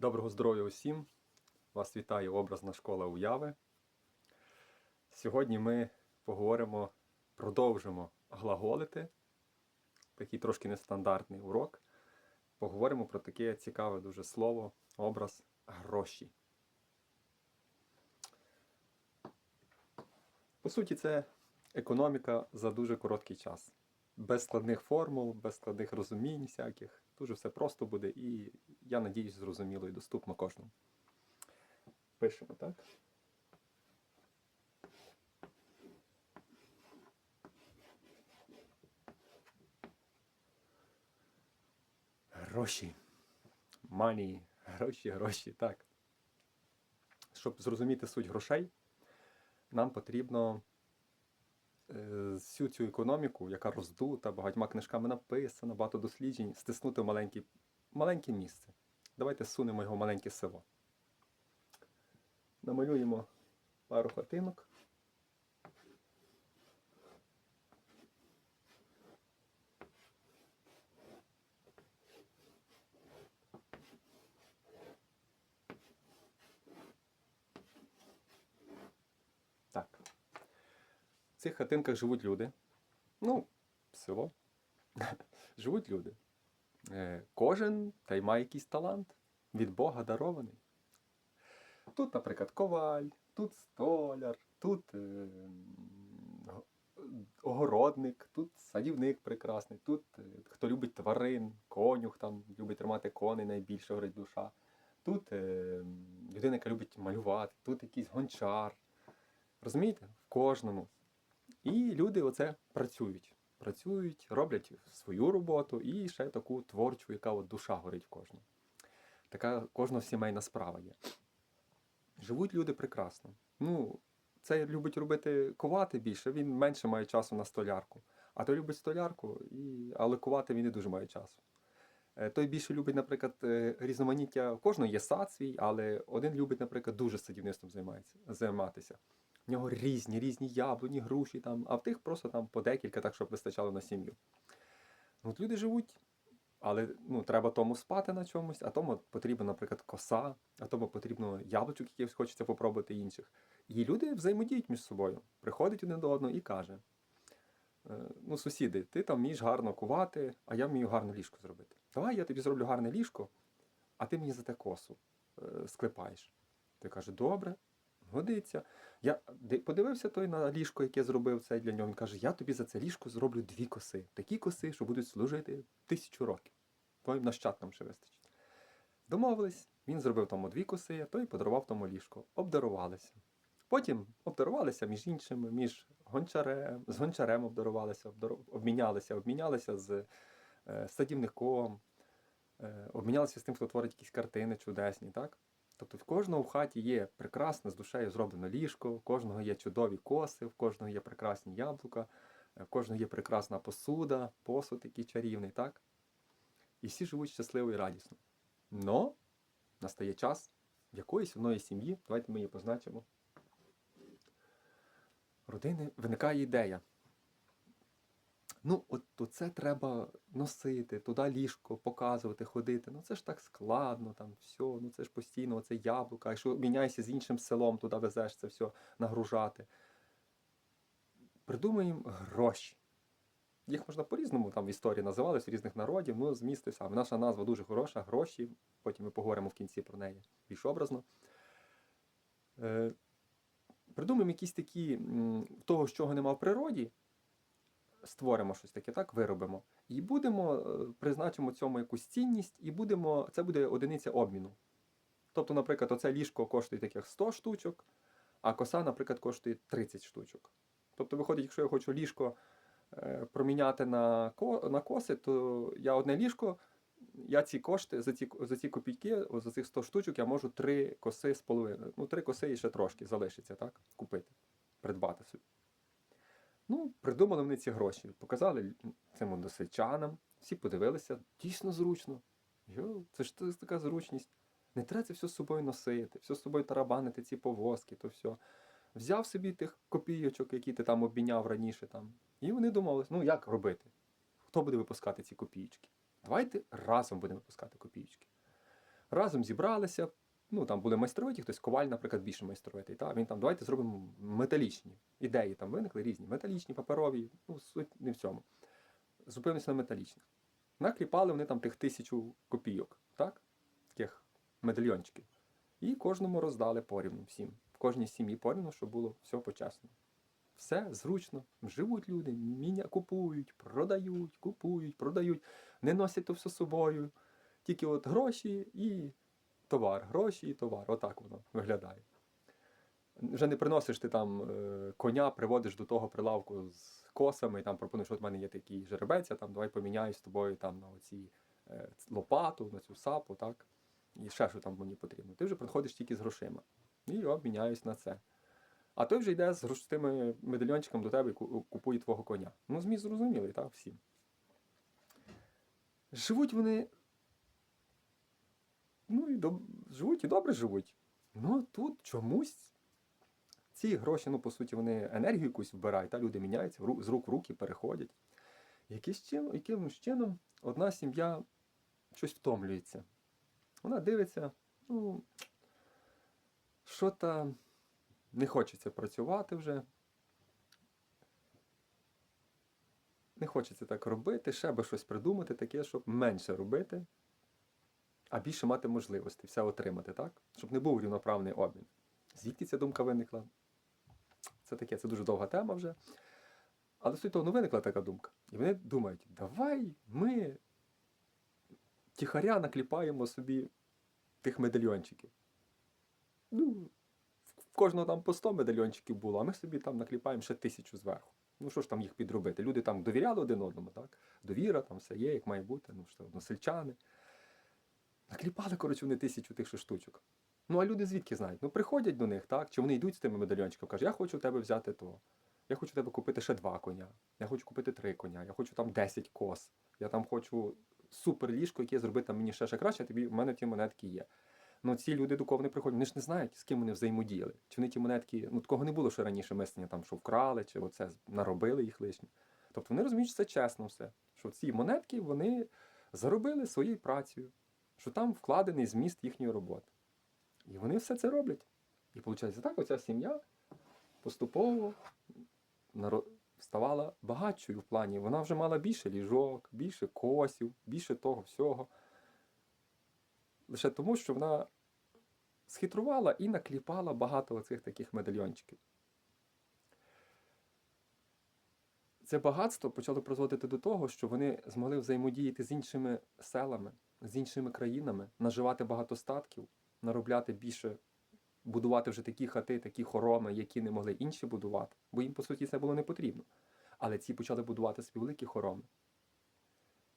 Доброго здоров'я усім! Вас вітає образна школа уяви. Сьогодні ми поговоримо, продовжимо глаголити. Такий трошки нестандартний урок. Поговоримо про таке цікаве дуже слово, образ гроші. По суті, це економіка за дуже короткий час. Без складних формул, без складних розумінь всяких. Дуже все просто буде і, я надіюсь, зрозуміло і доступно кожному. Пишемо, так? Гроші. Мані, гроші, гроші, так. Щоб зрозуміти суть грошей, нам потрібно всю цю економіку, яка роздута, багатьма книжками написана, багато досліджень, стиснути в маленькі, маленьке місце. Давайте сунемо його в маленьке село. Намалюємо пару хатинок. Так. В цих хатинках живуть люди. Ну, село. живуть люди. Е, Кожен та й має якийсь талант від Бога дарований. Тут, наприклад, коваль, тут столяр, тут е, огородник, тут садівник прекрасний, тут е, хто любить тварин, конюх там любить тримати коней найбільше горить душа. Тут е, людина, яка любить малювати, тут якийсь гончар. Розумієте? В кожному. І люди оце працюють. Працюють, роблять свою роботу і ще таку творчу, яка от душа горить в кожному. Така кожна сімейна справа є. Живуть люди прекрасно. Ну, це любить робити ковати більше, він менше має часу на столярку. А той любить столярку, і... але ковати він не дуже має часу. Е, Той більше любить, наприклад, е, різноманіття. У кожного є сад свій, але один любить, наприклад, дуже садівництвом займатися. В нього різні, різні яблуні, груші, там, а в тих просто там по декілька, так, щоб вистачало на сім'ю. Ну, от люди живуть, але ну, треба тому спати на чомусь, а тому потрібна, наприклад, коса, а тому потрібно яблучок, якихось хочеться попробувати інших. І люди взаємодіють між собою. Приходить один до одного і каже: е, ну, сусіди, ти там вмієш гарно кувати, а я вмію гарне ліжко зробити. Давай я тобі зроблю гарне ліжко, а ти мені за те косу е, склепаєш. Той каже, добре, годиться. Я подивився той на ліжко, яке зробив це для нього. Він каже: я тобі за це ліжко зроблю дві коси. Такі коси, що будуть служити тисячу років. Твоїм нащадкам ще вистачить. Домовились, він зробив тому дві коси, а той подарував тому ліжко. Обдарувалися. Потім обдарувалися між іншими, між гончарем, з гончарем обдарувалися, обдару- обмінялися, обмінялися з е, садівником, е, обмінялися з тим, хто творить якісь картини чудесні, так? Тобто в кожного в хаті є прекрасне з душею зроблене ліжко, в кожного є чудові коси, в кожного є прекрасні яблука, е, в кожного є прекрасна посуда, посуд такий чарівний, так? І всі живуть щасливо і радісно. Но настає час в якоїсь одної сім'ї, давайте ми її позначимо. Родини виникає ідея. Ну, от це треба носити, туди ліжко, показувати, ходити. Ну це ж так складно, там все, ну це ж постійно це яблука. Якщо міняйся з іншим селом, туди везеш це все нагружати. Придумаємо гроші. Їх можна по-різному там в історії називали з різних народів, ну зміст той самий. Наша назва дуже хороша, гроші. Потім ми поговоримо в кінці про неї більш образно. Е, придумаємо якісь такі того, чого нема в природі, створимо щось таке, так, виробимо. І будемо, е, призначимо цьому якусь цінність, і будемо, це буде одиниця обміну. Тобто, наприклад, оце ліжко коштує таких 100 штучок, а коса, наприклад, коштує 30 штучок. Тобто, виходить, якщо я хочу ліжко е, проміняти на, на коси, то я одне ліжко, я ці кошти, за ці, за ці копійки, за цих 100 штучок, я можу три коси з половиною. Ну, три коси і ще трошки залишиться, так? Купити, придбати собі. Ну, придумали вони ці гроші, показали цим односельчанам, всі подивилися, дійсно зручно. Йо, це ж та- така зручність. Не треба це все з собою носити, все з собою тарабанити, ці повозки, то все. Взяв собі тих копійочок, які ти там обміняв раніше. там. І вони домовились, ну як робити? Хто буде випускати ці копійки? Давайте разом будемо випускати копійки. разом зібралися. Ну, там були майстровиті, хтось коваль, наприклад, більше майстровитий. Та? Він там, давайте зробимо металічні. Ідеї там виникли різні. Металічні, паперові, ну, суть не в цьому. Зупинилися на металічних. Накліпали вони там тих тисячу копійок, так? Таких медальйончиків. І кожному роздали порівну всім. В кожній сім'ї порівну, щоб було все почесно. Все зручно. Живуть люди, міня купують, продають, купують, продають, не носять то все з собою. Тільки от гроші і товар, гроші і товар. Отак воно виглядає. Вже не приносиш ти там е, коня, приводиш до того прилавку з косами, і там пропонуєш, от в мене є такий жеребець, я там давай поміняю з тобою там на оці е, лопату, на цю сапу, так? І ще що там мені потрібно. Ти вже приходиш тільки з грошима. І обміняюсь на це. А той вже йде з грош- з медальйончиками до тебе і купує твого коня. Ну, зміст зрозумілий, так, всім. Живуть вони. Ну і доб... живуть і добре живуть. Ну тут чомусь ці гроші, ну, по суті, вони енергію якусь вбирають, та люди міняються, з рук в руки переходять. Якийсь чин, якимось чином одна сім'я щось втомлюється. Вона дивиться, ну, що то не хочеться працювати вже. Не хочеться так робити, ще би щось придумати, таке, щоб менше робити, а більше мати можливості, все отримати, так? Щоб не був рівноправний обмін. Звідки ця думка виникла? Це таке, це дуже довга тема вже. Але суть того, ну виникла така думка. І вони думають, давай ми тихаря накліпаємо собі тих медальйончиків. Ну, в кожного там по 100 медальйончиків було, а ми собі там накліпаємо ще тисячу зверху. Ну що ж там їх підробити? Люди там довіряли один одному, так? Довіра, там все є, як має бути, ну що односельчани. Накліпали, коротше, вони тисячу тих штучок. Ну, а люди звідки знають? Ну, приходять до них, так? Чи вони йдуть з тими медальйончиками, кажуть, я хочу у тебе взяти то. Я хочу у тебе купити ще два коня. Я хочу купити три коня, я хочу там 10 кос. Я там хочу супер ліжко, яке зробити там мені ще ще краще, тобі в мене ті монетки є. Ну, ці люди, до кого вони приходять, вони ж не знають, з ким вони взаємодіяли. Чи вони ті монетки, ну такого не було ще раніше мислення, там, що вкрали, чи оце наробили їх лишні. Тобто вони розуміють, що це чесно все. Що ці монетки вони заробили своєю працею, що там вкладений зміст їхньої роботи. І вони все це роблять. І виходить, так, оця сім'я поступово ставала багатшою в плані. Вона вже мала більше ліжок, більше косів, більше того всього. Лише тому, що вона схитрувала і накліпала багато оцих таких медальйончиків. Це багатство почало призводити до того, що вони змогли взаємодіяти з іншими селами, з іншими країнами, наживати багато статків, наробляти більше, будувати вже такі хати, такі хороми, які не могли інші будувати, бо їм, по суті, це було не потрібно. Але ці почали будувати собі великі хороми.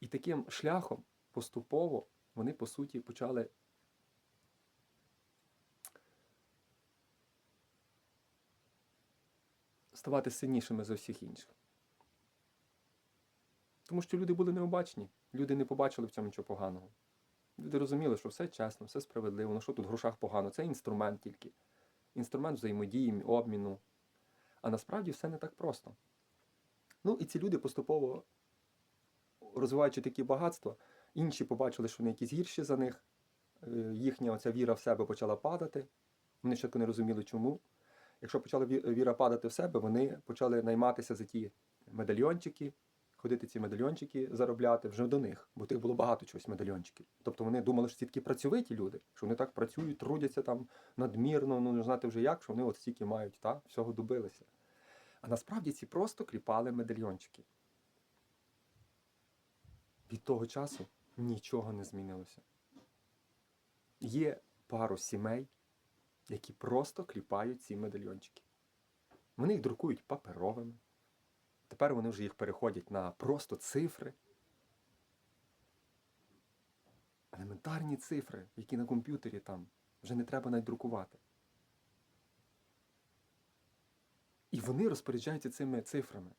І таким шляхом поступово вони, по суті, почали ставати сильнішими за всіх інших. Тому що люди були необачні, люди не побачили в цьому нічого поганого. Люди розуміли, що все чесно, все справедливо, ну що тут в грошах погано, це інструмент тільки. Інструмент взаємодії, обміну. А насправді все не так просто. Ну і ці люди поступово, розвиваючи такі багатства, інші побачили, що вони якісь гірші за них, е, їхня оця віра в себе почала падати. Вони спочатку не розуміли, чому. Якщо почала віра падати в себе, вони почали найматися за ті медальйончики, ходити ці медальйончики заробляти вже до них, бо тих було багато чогось медальйончиків. Тобто вони думали, що ці такі працьовиті люди, що вони так працюють, трудяться там надмірно, ну не знати вже як, що вони от стільки мають, та, всього добилися. А насправді ці просто кліпали медальйончики. Від того часу нічого не змінилося. Є пару сімей, які просто кліпають ці медальйончики. Вони їх друкують паперовими. Тепер вони вже їх переходять на просто цифри. Елементарні цифри, які на комп'ютері там вже не треба навіть друкувати. І вони розпоряджаються цими цифрами.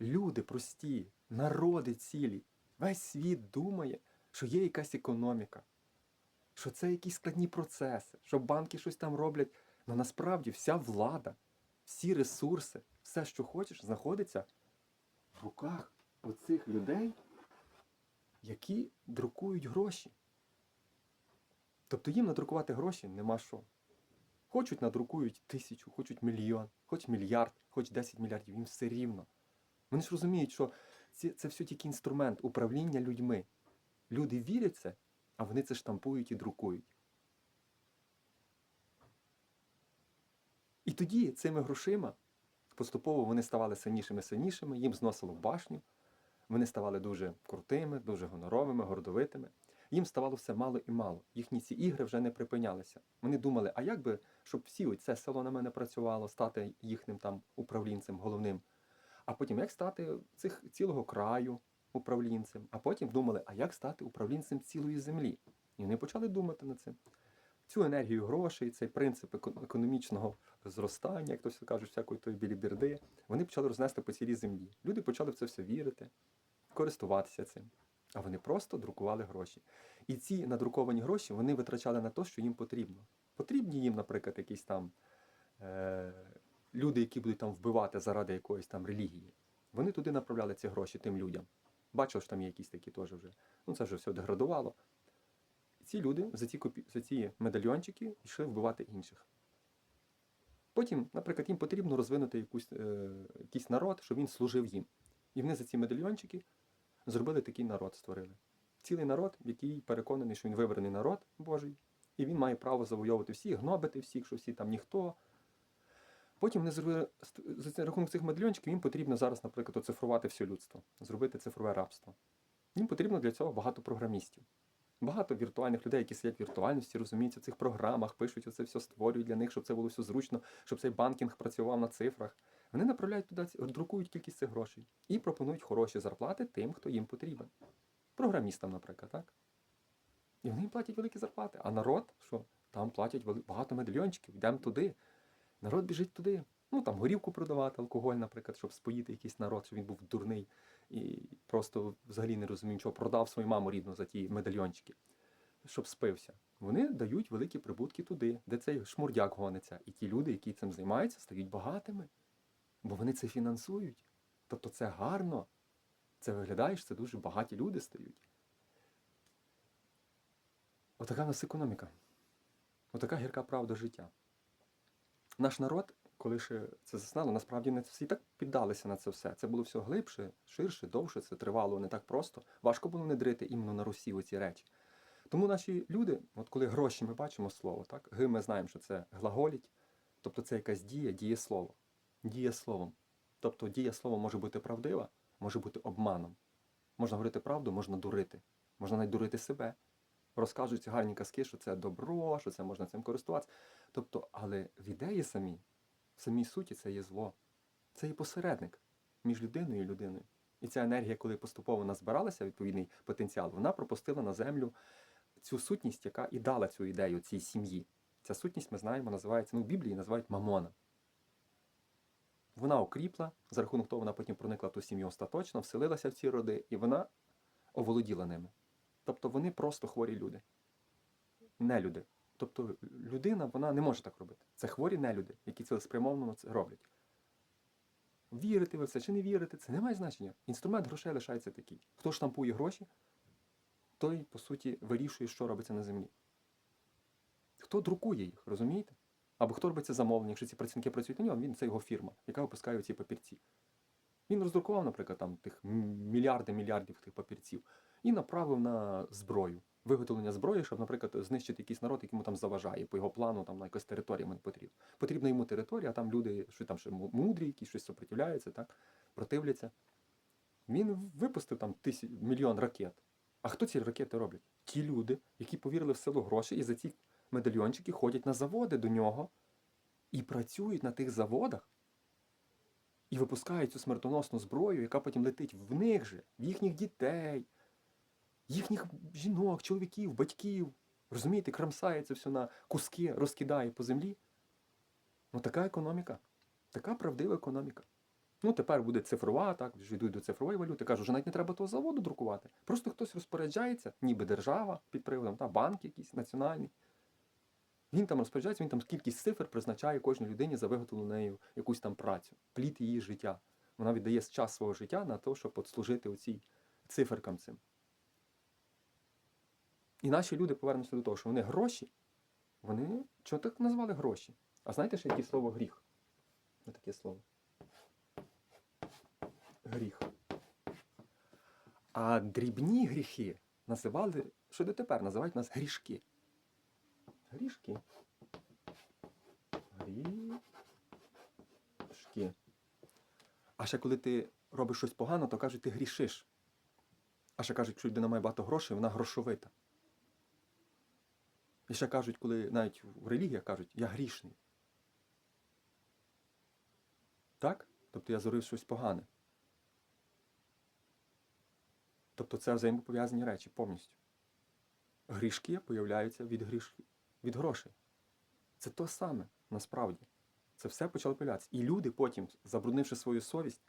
Люди прості, народи цілі, весь світ думає, що є якась економіка, що це якісь складні процеси, що банки щось там роблять. Але насправді вся влада, всі ресурси, все, що хочеш, знаходиться в руках оцих людей, які друкують гроші. Тобто їм надрукувати гроші нема що. Хочуть надрукують тисячу, хочуть мільйон, хоч мільярд, хоч 10 мільярдів, їм все рівно. Вони ж розуміють, що це, це все тільки інструмент управління людьми. Люди вірять це, а вони це штампують і друкують. І тоді цими грошима поступово вони ставали сильнішими сильнішими, їм зносило башню, вони ставали дуже крутими, дуже гоноровими, гордовитими. Їм ставало все мало і мало. Їхні ці ігри вже не припинялися. Вони думали, а як би, щоб всі це село на мене працювало, стати їхнім там управлінцем головним. А потім як стати цих цілого краю управлінцем, а потім думали, а як стати управлінцем цілої землі. І вони почали думати над цим. Цю енергію грошей, цей принцип економічного зростання, як то все кажуть, всякої тої біліберди, вони почали рознести по цілій землі. Люди почали в це все вірити, користуватися цим. А вони просто друкували гроші. І ці надруковані гроші вони витрачали на те, що їм потрібно. Потрібні їм, наприклад, якісь там е- люди, які будуть там вбивати заради якоїсь там релігії. Вони туди направляли ці гроші тим людям. Бачив, що там є якісь такі теж вже. Ну це вже все деградувало. Ці люди за ці, копі... за ці медальйончики йшли вбивати інших. Потім, наприклад, їм потрібно розвинути якусь, е... якийсь народ, щоб він служив їм. І вони за ці медальйончики зробили такий народ, створили. Цілий народ, який переконаний, що він вибраний народ Божий, і він має право завойовувати всіх, гнобити всіх, що всі там ніхто. Потім вони зробили за рахунок цих медальйончиків, їм потрібно зараз, наприклад, оцифрувати все людство, зробити цифрове рабство. Їм потрібно для цього багато програмістів. Багато віртуальних людей, які сидять в віртуальності, розуміються в цих програмах, пишуть оце все, створюють для них, щоб це було все зручно, щоб цей банкінг працював на цифрах. Вони направляють туди, друкують кількість цих грошей і пропонують хороші зарплати тим, хто їм потрібен. Програмістам, наприклад, так? І вони їм платять великі зарплати. А народ, що там платять багато медальйончиків, йдемо туди. Народ біжить туди. Ну там горівку продавати, алкоголь, наприклад, щоб споїти якийсь народ, щоб він був дурний і просто взагалі не розумів, чого продав свою маму рідну за ті медальйончики, щоб спився. Вони дають великі прибутки туди, де цей шмурдяк гониться. І ті люди, які цим займаються, стають багатими, бо вони це фінансують. Тобто це гарно. Це виглядає, що це дуже багаті люди стають. Отака в нас економіка. Отака гірка правда життя. Наш народ, коли ще це заснало, насправді не всі так піддалися на це все. Це було все глибше, ширше, довше, це тривало не так просто. Важко було внедрити іменно на Русі оці речі. Тому наші люди, от коли гроші ми бачимо слово, так? Ги ми знаємо, що це глаголіть, тобто це якась дія, дієслово. Дієсловом. Тобто дієслово може бути правдива, може бути обманом. Можна говорити правду, можна дурити. Можна навіть дурити себе. Розкажуть гарні казки, що це добро, що це можна цим користуватися. Тобто, але в ідеї самій, в самій суті, це є зло. Це є посередник між людиною і людиною. І ця енергія, коли поступово назбиралася, відповідний потенціал, вона пропустила на землю цю сутність, яка і дала цю ідею цій сім'ї. Ця сутність, ми знаємо, називається, ну, в Біблії називають мамона. Вона окріпла, за рахунок того, вона потім проникла в ту сім'ю остаточно, вселилася в ці роди, і вона оволоділа ними. Тобто вони просто хворі люди. Не люди. Тобто людина вона не може так робити. Це хворі нелюди, які цілеспрямовано це роблять. Вірити ви в це чи не вірити, це не має значення. Інструмент грошей лишається такий. Хто штампує гроші, той, по суті, вирішує, що робиться на землі. Хто друкує їх, розумієте? Або хто робить це замовлення, якщо ці працівники працюють на нього, він це його фірма, яка випускає ці папірці. Він роздрукував, наприклад, там тих мільярди мільярдів тих папірців і направив на зброю. Виготовлення зброї, щоб, наприклад, знищити якийсь народ, який йому там заважає, по його плану там на якась територія не потрібна. Потрібна йому територія, а там люди, що там ще мудрі, які щось сопротивляються, так, противляться. Він випустив там тисяч, мільйон ракет. А хто ці ракети роблять? Ті люди, які повірили в силу грошей і за ці медальйончики ходять на заводи до нього і працюють на тих заводах і випускають цю смертоносну зброю, яка потім летить в них же, в їхніх дітей, їхніх жінок, чоловіків, батьків. Розумієте, крамсає це все на куски, розкидає по землі. Ну така економіка, така правдива економіка. Ну, тепер буде цифрова, так, вже йдуть до цифрової валюти. Кажу, що навіть не треба того заводу друкувати. Просто хтось розпоряджається, ніби держава під приводом, та банк якийсь національний. Він там розпоряджається, він там кількість цифр призначає кожній людині за виготовлену нею якусь там працю, плід її життя. Вона віддає час свого життя на те, щоб служити оцій циферкам цим. І наші люди повернуться до того, що вони гроші, вони чого так назвали гроші? А знаєте, що яке слово гріх? Ось таке слово. Гріх. А дрібні гріхи називали, що дотепер називають нас грішки. Грішки. Грішки. А ще коли ти робиш щось погано, то кажуть, ти грішиш. А ще кажуть, що людина має багато грошей, вона грошовита. І ще кажуть, коли навіть в релігіях кажуть, я грішний. Так? Тобто я зробив щось погане. Тобто це взаємопов'язані речі повністю. Грішки появляються від, гріш... від грошей. Це то саме насправді. Це все почало появлятися. І люди потім, забруднивши свою совість,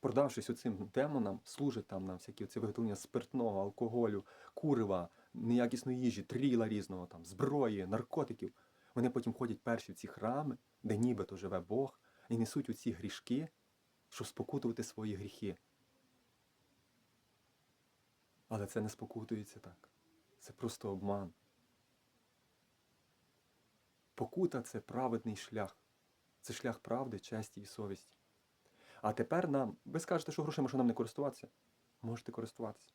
продавшись оцим демонам, служать там на всякі оці виготовлення спиртного, алкоголю, курива, неякісної їжі, тріла різного, там, зброї, наркотиків. Вони потім ходять перші в ці храми, де нібито живе Бог, і несуть оці грішки, щоб спокутувати свої гріхи. Але це не спокутується так. Це просто обман. Покута це праведний шлях. Це шлях правди, честі і совісті. А тепер нам, ви скажете, що грошима, що нам не користуватися? Можете користуватися.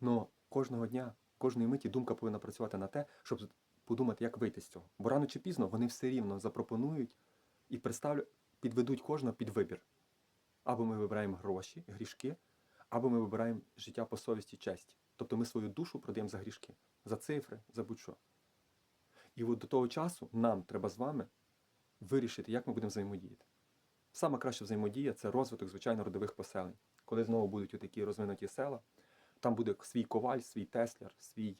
Но кожного дня, кожної миті думка повинна працювати на те, щоб подумати, як вийти з цього. Бо рано чи пізно вони все рівно запропонують і підведуть кожного під вибір. Або ми вибираємо гроші, грішки, або ми вибираємо життя по совісті честі. Тобто ми свою душу продаємо за грішки, за цифри, за будь-що. І от до того часу нам треба з вами вирішити, як ми будемо взаємодіяти. Саме краща взаємодія це розвиток, звичайно, родових поселень. Коли знову будуть такі розвинуті села, там буде свій коваль, свій тесляр, свій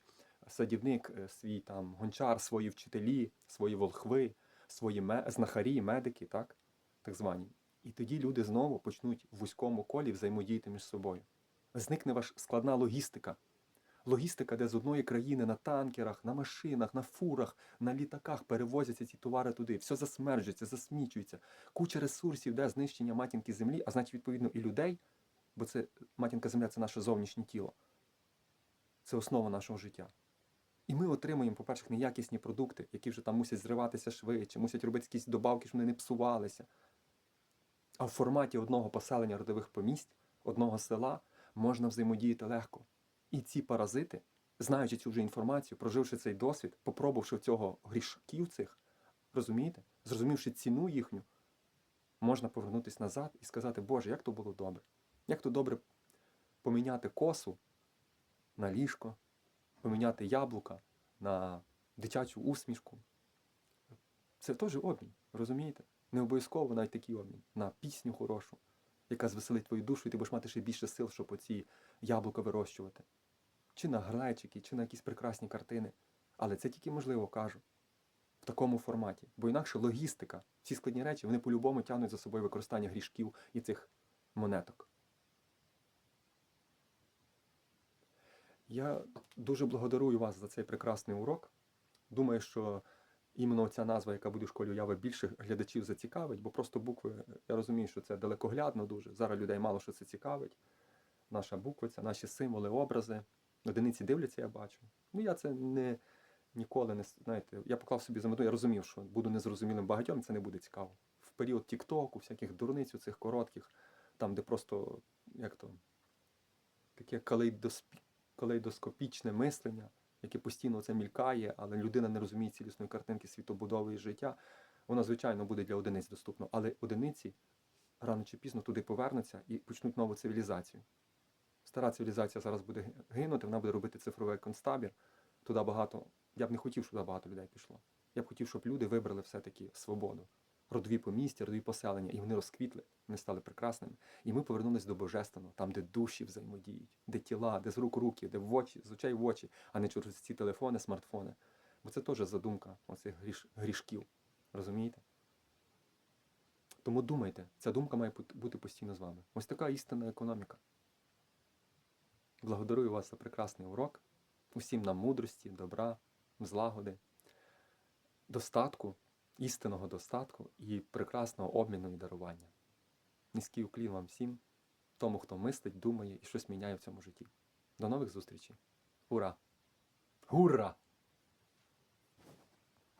садівник, е, свій там гончар, свої вчителі, свої волхви, свої знахарі, медики, так? так звані. І тоді люди знову почнуть в вузькому колі взаємодіяти між собою. Зникне ваша складна логістика. Логістика, де з одної країни на танкерах, на машинах, на фурах, на літаках перевозяться ці товари туди, все засмерджується, засмічується, куча ресурсів, де знищення матінки землі, а значить, відповідно, і людей, бо це матінка земля це наше зовнішнє тіло. Це основа нашого життя. І ми отримуємо, по-перше, неякісні продукти, які вже там мусять зриватися швидше, мусять робити якісь добавки, щоб вони не псувалися. А в форматі одного поселення родових помість, одного села, можна взаємодіяти легко. І ці паразити, знаючи цю вже інформацію, проживши цей досвід, попробувавши цього грішків цих, розумієте, зрозумівши ціну їхню, можна повернутися назад і сказати, Боже, як то було добре. Як то добре поміняти косу на ліжко, поміняти яблука на дитячу усмішку. Це теж обмін, розумієте? Не обов'язково навіть такий обмін на пісню хорошу, яка звеселить твою душу, і ти будеш мати ще більше сил, щоб оці яблука вирощувати. Чи на глечики, чи на якісь прекрасні картини. Але це тільки можливо, кажу, в такому форматі. Бо інакше логістика, ці складні речі, вони по-любому тягнуть за собою використання грішків і цих монеток. Я дуже благодарую вас за цей прекрасний урок. Думаю, що іменно ця назва, яка буде в школі уяви, більше глядачів зацікавить, бо просто букви, я розумію, що це далекоглядно дуже. Зараз людей мало що це цікавить. Наша буквиця, наші символи, образи. Одиниці дивляться, я бачу. Ну, я це не ніколи не знаєте. Я поклав собі за мету, я розумів, що буду незрозумілим багатьом, це не буде цікаво. В період Тіктоку, всяких дурниць, у цих коротких, там, де просто як то таке калейдоспі калейдоскопічне мислення, яке постійно це мількає, але людина не розуміє цілісної картинки світобудови і життя, воно, звичайно, буде для одиниць доступно. Але одиниці рано чи пізно туди повернуться і почнуть нову цивілізацію. Стара цивілізація зараз буде гинути, вона буде робити цифровий концтабір. Туди багато. Я б не хотів, щоб туди багато людей пішло. Я б хотів, щоб люди вибрали все-таки свободу. Родові помістя, родові поселення, і вони розквітли, вони стали прекрасними. І ми повернулись до божественного, там, де душі взаємодіють, де тіла, де з рук руки, де в очі, з очей в очі, а не через ці телефони, смартфони. Бо це теж задумка оцих гріш, грішків. Розумієте? Тому думайте, ця думка має бути постійно з вами. Ось така істинна економіка. Благодарую вас за прекрасний урок. Усім нам мудрості, добра, злагоди, достатку, істинного достатку і прекрасного обміну і дарування. Низький уклін вам всім, тому, хто мислить, думає і щось міняє в цьому житті. До нових зустрічей! Ура! Гура!